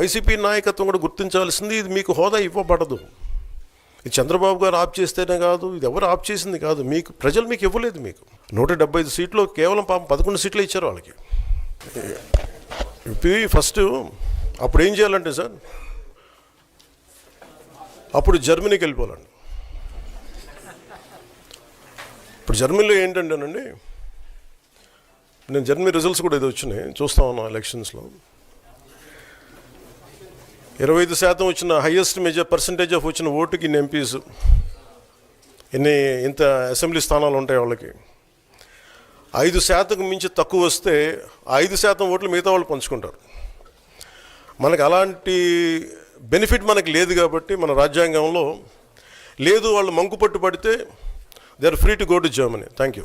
YCP నాయకత్వం కూడా గుర్తించాల్సింది ఇది మీకు హోదా ఇవ్వబడదు. ఇది చంద్రబాబు గారు ఆప్ చేస్తేనే కాదు ఇది ఎవరు ఆప్ చేసింది కాదు మీకు ప్రజలు మీకు ఇవ్వలేదు మీకు. నూట డెబ్బై ఐదు సీట్లు కేవలం పాపం పదకొండు సీట్లు ఇచ్చారు వాళ్ళకి. ఇప్పుడు ఫస్ట్ అప్పుడు ఏం చేయాలంటే సార్? అప్పుడు జర్మనీకి వెళ్ళిపోవాలండి. ఇప్పుడు జర్మనీలో ఏంటంటేనండి నేను జర్మనీ రిజల్ట్స్ కూడా ఇది వచ్చినాయి చూస్తా ఉన్నాను ఎలక్షన్స్లో ఇరవై ఐదు శాతం వచ్చిన హయ్యెస్ట్ మేజర్ పర్సంటేజ్ ఆఫ్ వచ్చిన ఓటుకి ఇన్ని ఎంపీస్. ఎన్ని ఇంత అసెంబ్లీ స్థానాలు ఉంటాయి వాళ్ళకి. ఐదు శాతంకు మించి తక్కువ వస్తే ఐదు శాతం ఓట్లు మిగతా వాళ్ళు పంచుకుంటారు. మనకు అలాంటి బెనిఫిట్ మనకి లేదు కాబట్టి మన రాజ్యాంగంలో లేదు వాళ్ళు మంకు పట్టు పడితే they are free to go to Germany thank you